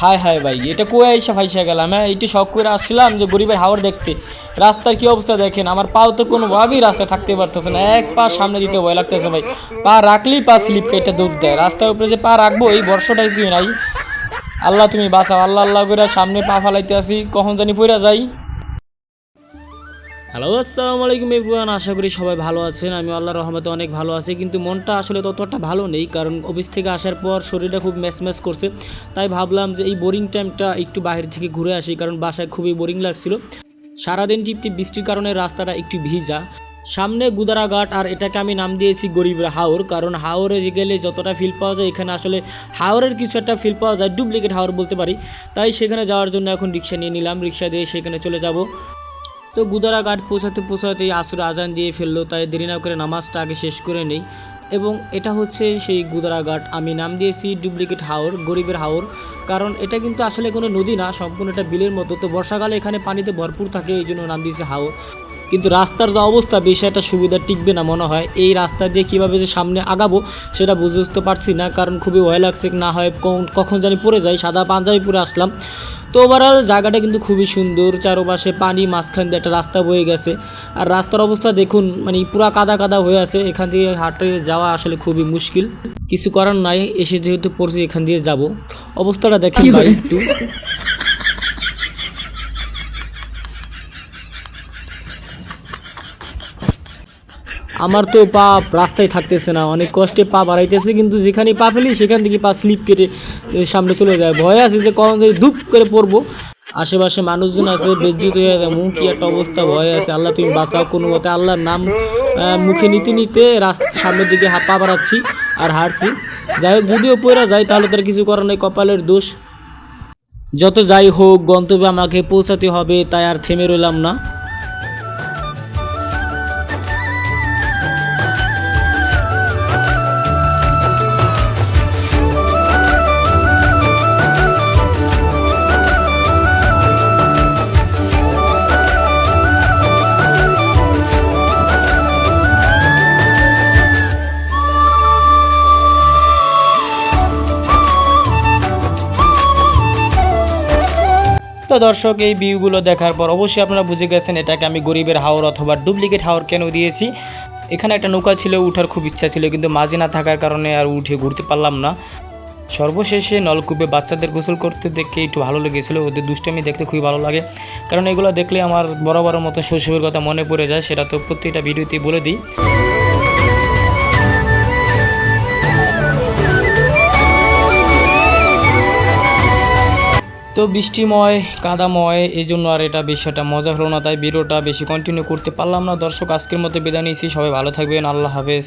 হায় হায় ভাই, এটা কুয়ে আইসা ফাইসা গেলাম হ্যাঁ? একটু শখ করে আসছিলাম যে গরিবের হাওড় দেখতে। রাস্তার কী অবস্থা দেখেন? আমার পাও তো কোনোভাবেই রাস্তায় থাকতে পারতেছে না। এক পা সামনে দিতে ভয় লাগতেছে ভাই। পা রাখলেই পা স্লিপ কেটে দুধ দেয়। রাস্তার উপরে যে পা রাখব, এই বর্ষটাই কি নাই? আল্লাহ তুমি বাঁচাও। আল্লাহ আল্লাহ করে সামনে পা ফালাইতে আসি। কখন জানি পড়া যাই। হ্যালো আসসালামু আলাইকুম এভরিওয়ান আশা করি সবাই ভালো আছেন। আমি আল্লাহ রহমতে অনেক ভালো আছি, কিন্তু মনটা আসলে ততটা ভালো নেই, কারণ অফিস থেকে আসার পর শরীরটা খুব ম্যাচ করছে। তাই ভাবলাম যে এই বোরিং টাইমটা একটু বাইরে থেকে ঘুরে আসি, কারণ বাসায় খুবই বোরিং লাগছিল। সারাদিন টিপটি বৃষ্টির কারণে রাস্তাটা একটু ভিজা। সামনে গুদারাঘাট, আর এটাকে আমি নাম দিয়েছি গরিবের হাওর, কারণ হাওরে গেলে যতটা ফিল পাওয়া যায়, এখানে আসলে হাওরের কিছু একটা ফিল পাওয়া যায় ডুপ্লিকেট হাওর বলতে পারি। তাই সেখানে যাওয়ার জন্য এখন রিক্সা নিয়ে নিলাম, রিক্সা দিয়ে সেখানে চলে যাব। তো গুদারা ঘাট পৌঁছাতে পৌঁছাতেই আসুর আজান দিয়ে ফেলল, তাই দেরি না করে নামাজটা আগে শেষ করে নেই। এবং এটা হচ্ছে সেই গুদারা ঘাট। আমি নাম দিয়েছি ডুপ্লিকেট হাওর, গরিবের হাওর। কারণ এটা কিন্তু আসলে কোনো নদী না, সম্পূর্ণ একটা বিলের মতো। তো বর্ষাকালে এখানে পানিতে ভরপুর থাকে, এই জন্য নাম দিয়েছে হাওর। কিন্তু রাস্তার যা অবস্থা বেশি একটা সুবিধা টিকবে না মনে হয়। এই রাস্তা দিয়ে কীভাবে যে সামনে আগাবো, সেটা বুঝে পারছি না। কারণ খুবই ভয় লাগছে, না হয় কখন জানি পড়ে যাই। সাদা পাঞ্জাবি পরে আসলাম। তো ওভারঅল জায়গাটা কিন্তু খুবই সুন্দর চারপাশে পানি মাঝখান দিয়ে একটা রাস্তা বয়ে গেছে। আর রাস্তার অবস্থা দেখুন মানে পুরা কাদা কাদা হয়ে আছে এখান থেকে হাটে যাওয়া আসলে খুবই মুশকিল। কিছু করার নাই এসে যেহেতু পড়ছি এখান দিয়ে যাব। অবস্থাটা দেখেন ভাই? একটু। আমার তো পা রাস্তায় থাকতেছে না, অনেক কষ্টে পা বাড়াইতেছে, কিন্তু যেখানে পা ফেলি সেখান থেকে পা স্লিপ কেটে সামনে চলে যায়। ভয় আছে যে কখন ধূপ করে পড়ব। আশেপাশে মানুষজন আছে, বেজ্জিত হয়ে যায় মুখ কি একটা অবস্থা, ভয় আছে। আল্লাহ, তুমি বাঁচাও কোনো মতে। আল্লাহর নাম মুখে নিতে নিতে রাস্তা, সামনের দিকে হা- পা বাড়াচ্ছি আর হারছি যাই হোক, যদিও পড়া যায়, তাহলে তার কিছু করার নেই, কপালের দোষ। যত যাই হোক, গন্তব্যে আমাকে পৌঁছাতে হবে, তাই আর থেমে রইলাম না। তো দর্শক, এই ভিউগুলো দেখার পর অবশ্যই আপনারা বুঝে গেছেন এটাকে আমি গরিবের হাওর অথবা ডুপ্লিকেট হাওর কেন দিয়েছি। এখানে একটা নৌকা ছিল, উঠার খুব ইচ্ছা ছিল, কিন্তু মাঝে না থাকার কারণে আর উঠে ঘুরতে পারলাম না। সর্বশেষে নলকূপে বাচ্চাদের গোসল করতে দেখে একটু ভালো লেগেছিলো, ওদের দুষ্টামি দেখতে খুবই ভালো লাগে। কারণ এগুলো দেখলে আমার বড় মতো শৈশবের কথা মনে পড়ে যায়, সেটা তো প্রত্যেকটা ভিডিওতেই বলে দিই। তো বৃষ্টিময়, কাদাময় এই জন্য আর এটা বেশি একটা মজা হলো না, তাই ভিডিওটা বেশি কন্টিনিউ করতে পারলাম না। দর্শক, আজকের মতো বিদায় নিয়েছি, সবাই ভালো থাকবেন, আল্লাহ হাফেজ।